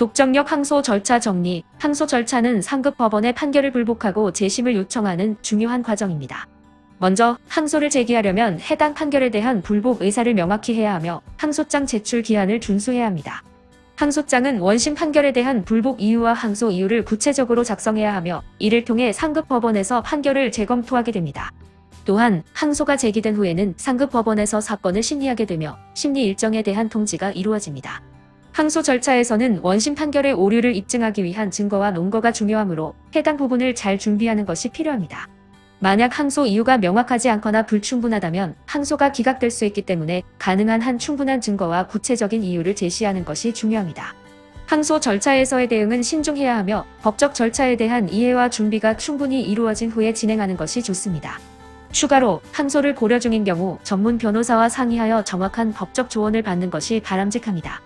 독점력 항소 절차 정리. 항소 절차는 상급 법원의 판결을 불복하고 재심을 요청하는 중요한 과정입니다. 먼저 항소를 제기하려면 해당 판결에 대한 불복 의사를 명확히 해야 하며 항소장 제출 기한을 준수해야 합니다. 항소장은 원심 판결에 대한 불복 이유와 항소 이유를 구체적으로 작성해야 하며 이를 통해 상급 법원에서 판결을 재검토하게 됩니다. 또한 항소가 제기된 후에는 상급 법원에서 사건을 심리하게 되며 심리 일정에 대한 통지가 이루어집니다. 항소 절차에서는 원심 판결의 오류를 입증하기 위한 증거와 논거가 중요하므로 해당 부분을 잘 준비하는 것이 필요합니다. 만약 항소 이유가 명확하지 않거나 불충분하다면 항소가 기각될 수 있기 때문에 가능한 한 충분한 증거와 구체적인 이유를 제시하는 것이 중요합니다. 항소 절차에서의 대응은 신중해야 하며 법적 절차에 대한 이해와 준비가 충분히 이루어진 후에 진행하는 것이 좋습니다. 추가로 항소를 고려 중인 경우 전문 변호사와 상의하여 정확한 법적 조언을 받는 것이 바람직합니다.